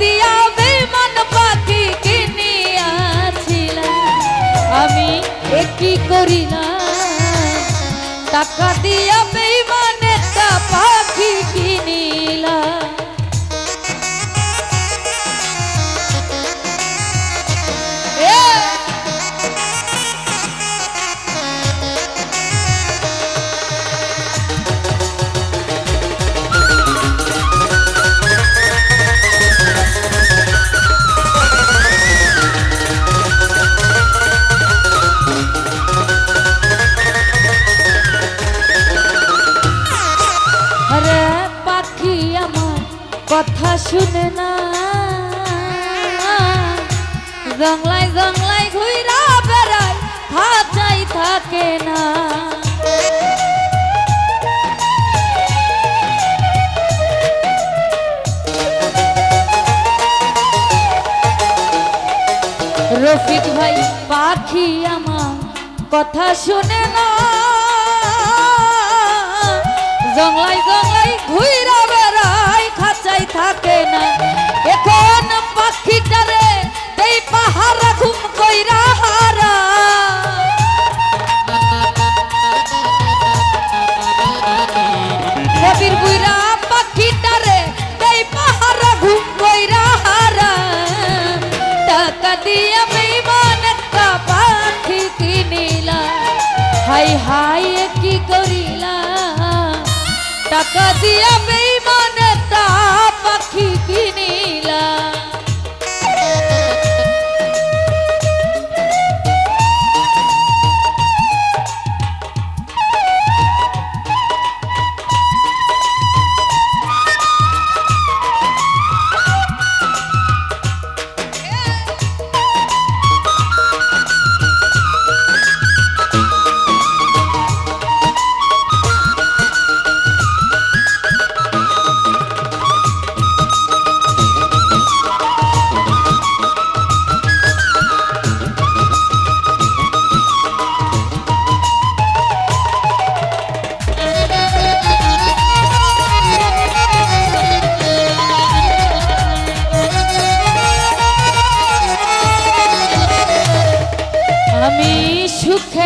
দিয়া বেমান পাখি কিনিয়াছিলাম। আমি একই করিলাম? কথা শুনে না। জংলাই জংলাই ঘুইরা বেড়ায় খাঁচাই থাকে না। রফিক ভাই পাখি আমার, কথা শুনে না। পাখি কিনিলা? হাই হাই কি করিলা? টাকা দিয়া বেইমান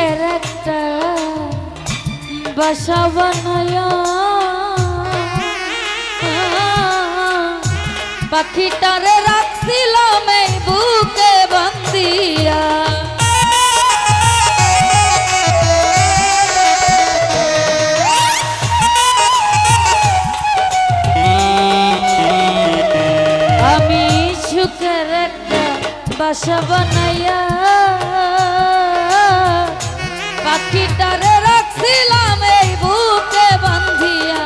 সুখের একটা বাসা বানায়া। পাখিটারে রাখছিলাম এই বুকে বান্দিয়া আমি সুখের একটা বাসা বানাইয়া পাখিটারে রাখছিলাম এই বান্ধিয়া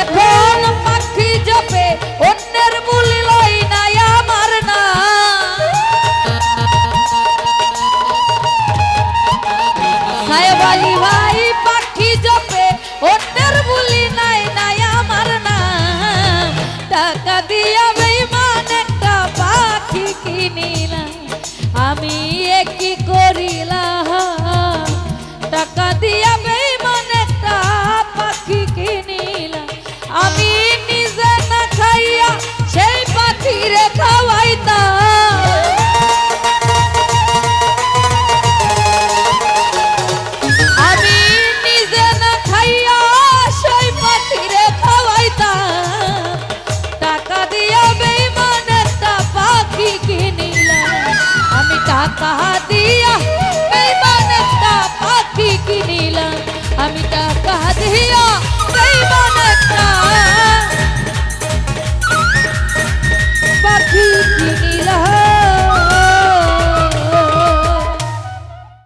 এখন পাখি জপে, অন্যের বুলি লই নাই আমার না। সাহেব ভাই পাখি জপে, অন্যের বুলি নাই নাই আমার নাম টাকা দিয়া বেইমান একটা পাখি কিনিলাম। আমি একই করিলাম? টাকা দিয়ে